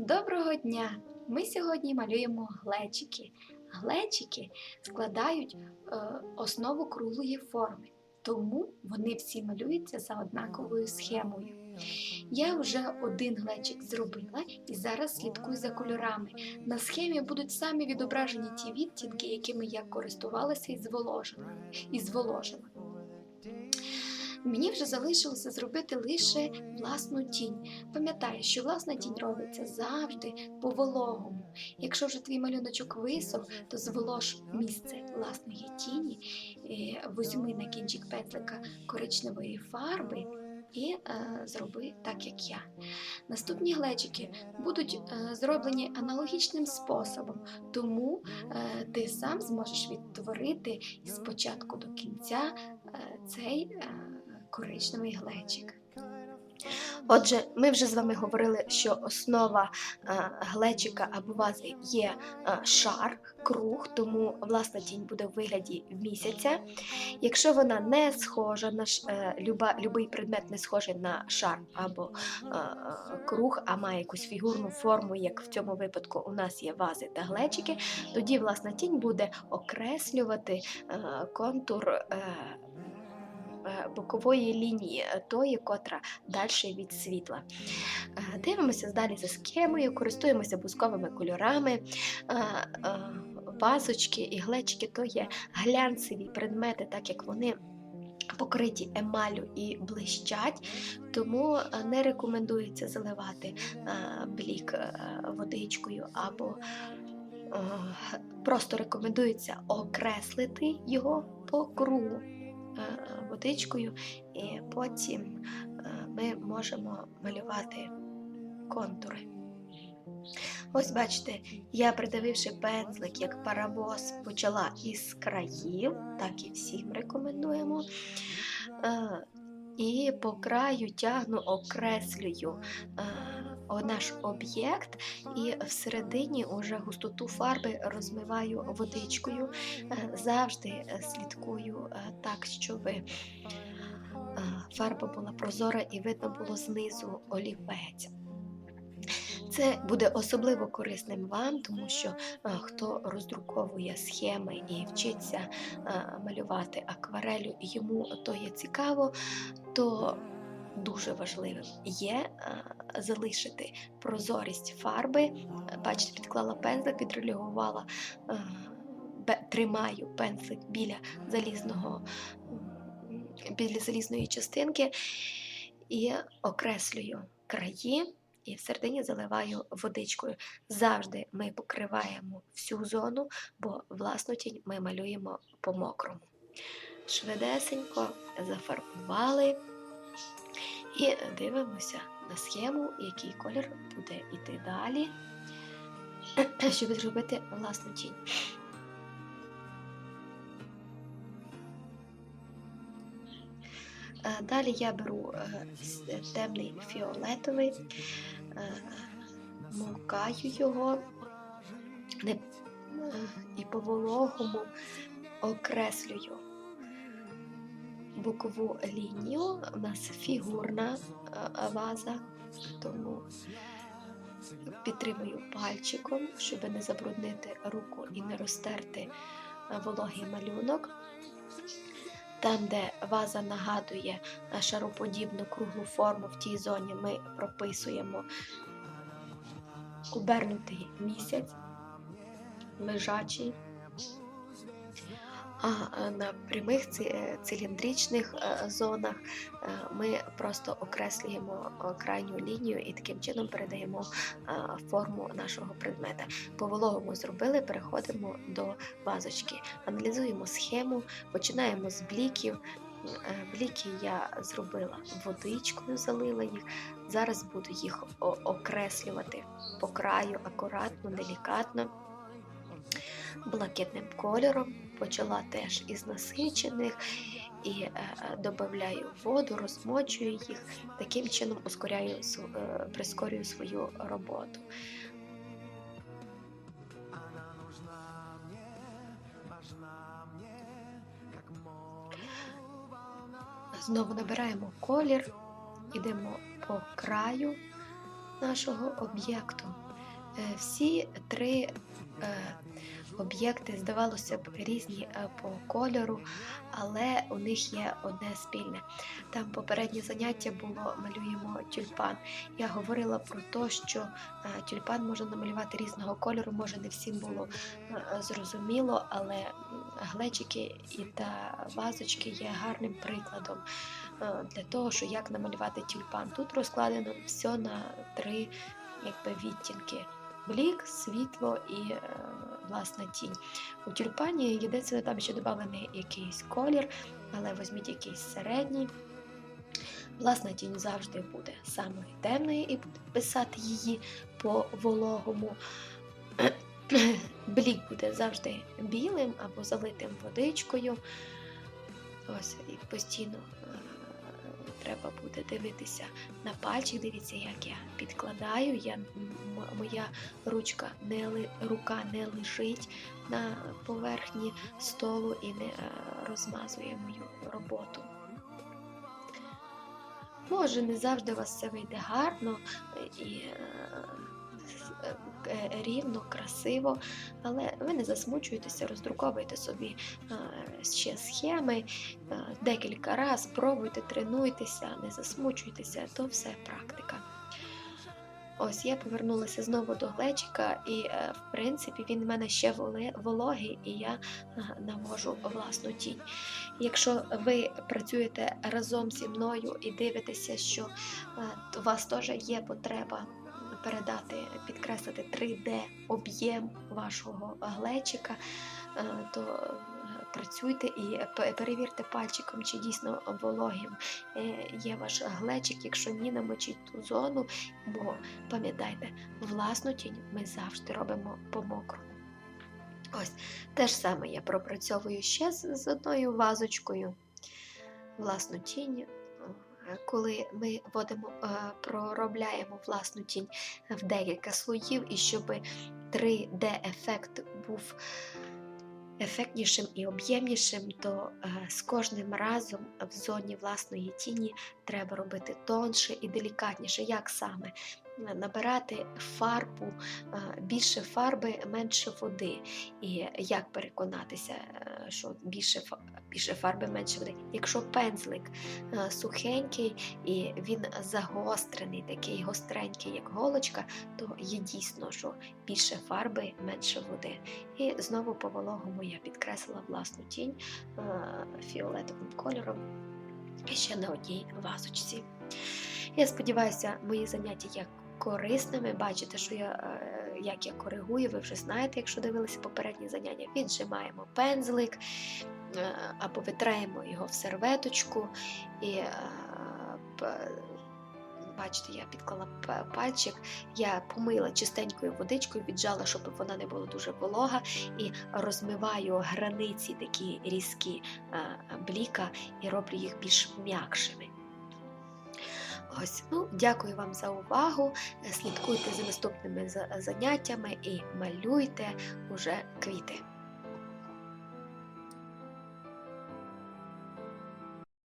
Доброго дня! Ми сьогодні малюємо глечики. Глечики складають е, основу круглої форми, тому вони всі малюються за однаковою схемою. Я вже один глечик зробила і зараз слідкую за кольорами. На схемі будуть самі відображені ті відтінки, якими я користувалася і зволожила. І зволожила. Мені вже залишилося зробити лише власну тінь. Пам'ятай, що власна тінь робиться завжди по вологому. Якщо вже твій малюночок висох, то зволож місце власної тіні, е, візьми на кінчик пензлика коричневої фарби. І е, зроби так, як я. Наступні глечики будуть е, зроблені аналогічним способом, тому е, ти сам зможеш відтворити з початку до кінця е, цей е, коричневий глечик. Отже, ми вже з вами говорили, що основа е, глечика або вази є е, шар, круг, тому власна тінь буде в вигляді місяця. Якщо вона не схожа на е, люба, любий предмет не схожий на шар або круг, а має якусь фігурну форму, як в цьому випадку у нас є вази та глечики, тоді власна тінь буде окреслювати контур. Е, Бокової лінії тої, котра далі від світла. Е, Дивимося далі за схемою, користуємося бусковими кольорами. Е, Вазочки і глечики то є глянцеві предмети, так як вони покриті емалю і блищать, тому не рекомендується заливати блік водичкою або просто рекомендується окреслити його по кругу водичкою, і потім е, ми можемо малювати контури. Ось бачите, я придавивши пензлик як парабос, почала із країв, так і всім рекомендуємо. Е, І по краю тягну, окреслюю е, наш об'єкт, і всередині уже густоту фарби розмиваю водичкою. Е, Завжди е, слідкую е, так, щоб фарба була прозора і видно було знизу олівець. Це буде особливо корисним вам, тому що е, хто роздруковує схеми і вчиться е, малювати акварелю, і йому то є цікаво, то дуже важливим є е, залишити прозорість фарби. Бачите, підклала пензлик, відрегулювала, е, тримаю пензлик біля залізного біля залізної частинки і окреслюю краї і всередині заливаю водичкою. Завжди ми покриваємо всю зону, бо власну тінь ми малюємо по мокрому. Швидесенько зафарбували і дивимося на схему, який колір буде йти далі, щоб зробити власну тінь. Е, Далі я беру е, темний фіолетовий, е, мукаю його і по вологому окреслюю бокову лінію. У нас фігурна е, ваза, тому підтримую пальчиком, щоб не забруднити руку і не розтерти е, вологий малюнок. Там, де ваза нагадує шароподібну круглу форму в тій зоні, ми прописуємо обернутий місяць, лежачий. А е, на прямих е, циліндричних е, зонах ми просто окреслюємо крайню лінію і таким чином передаємо форму нашого предмета. По вологому зробили, переходимо до вазочки. Аналізуємо схему, починаємо з бліків. Бліки я зробила водичкою, залила їх. Зараз буду їх окреслювати по краю акуратно, делікатно, блакитним кольором. Почала теж із насичених і е, е, додаю воду, розмочую їх, таким чином ускоряю, е, прискорюю свою роботу. Знову набираємо колір, йдемо по краю нашого об'єкту, Е, Всі три е, об'єкти, здавалося б, різні е, по кольору, але у них є одне спільне. Там попереднє заняття було малюємо тюльпан. Я говорила про те, що е, тюльпан можна намалювати різного кольору, може не всім було е, зрозуміло, але глечики і та вазочки є гарним прикладом для того, що як намалювати тюльпан. Тут розкладено все на три якби, відтінки: блік, світло і власна тінь. У тюльпані єдине там ще доданий якийсь колір, але візьміть якийсь середній. Власна тінь завжди буде самою темною і буде писати її по вологому. Блік буде завжди білим або залитим водичкою. Ось і постійно е, треба буде дивитися на пальчик. Дивіться, як я підкладаю. Я, моя ручка не рука не лежить на поверхні столу і не е, розмазує мою роботу. Може, не завжди у вас все вийде гарно е, і е, е, рівно, красиво, але ви не засмучуєтеся, роздруковуйте собі ще схеми декілька разів, пробуйте, тренуйтеся, не засмучуйтеся, то все практика. Ось я повернулася знову до глечика, і е, в принципі він в мене ще вологий, і я е, навожу власну тінь. Якщо ви працюєте разом зі мною і дивитеся, що е, у вас теж є потреба передати, підкреслити 3D об'єм вашого глечика, то працюйте і перевірте пальчиком, чи дійсно вологим е, є ваш глечик. Якщо ні, намочіть ту зону, бо пам'ятайте, власну тінь ми завжди робимо по мокрому. Ось те ж саме я пропрацьовую ще з, одною вазочкою. Власну тінь. Е, Коли ми вводимо, е, проробляємо власну тінь в декілька слоїв, і щоб 3D-ефект був ефектнішим і об'ємнішим, то е, з кожним разом в зоні власної тіні треба робити тонше і делікатніше. Як саме? Набирати фарбу, е, більше фарби, менше води. І як переконатися, е, що більше, більше фарби, менше води? Якщо пензлик е, сухенький і він загострений, такий гостренький, як голочка, то є дійсно, що більше фарби, менше води. І знову по вологому я підкреслила власну тінь фіолетовим кольором ще на одній вазочці. Я сподіваюся, мої заняття є корисними. Бачите, що я, е, як я коригую, ви вже знаєте, якщо дивилися попередні заняття, віджимаємо пензлик е, або витраємо його в серветочку і е, Бачите, я підклала пальчик, я помила чистенькою водичкою, віджала, щоб вона не була дуже волога, і розмиваю границі такі різкі бліка і роблю їх більш м'якшими. Ось, ну, дякую вам за увагу. Слідкуйте за наступними заняттями і малюйте уже квіти.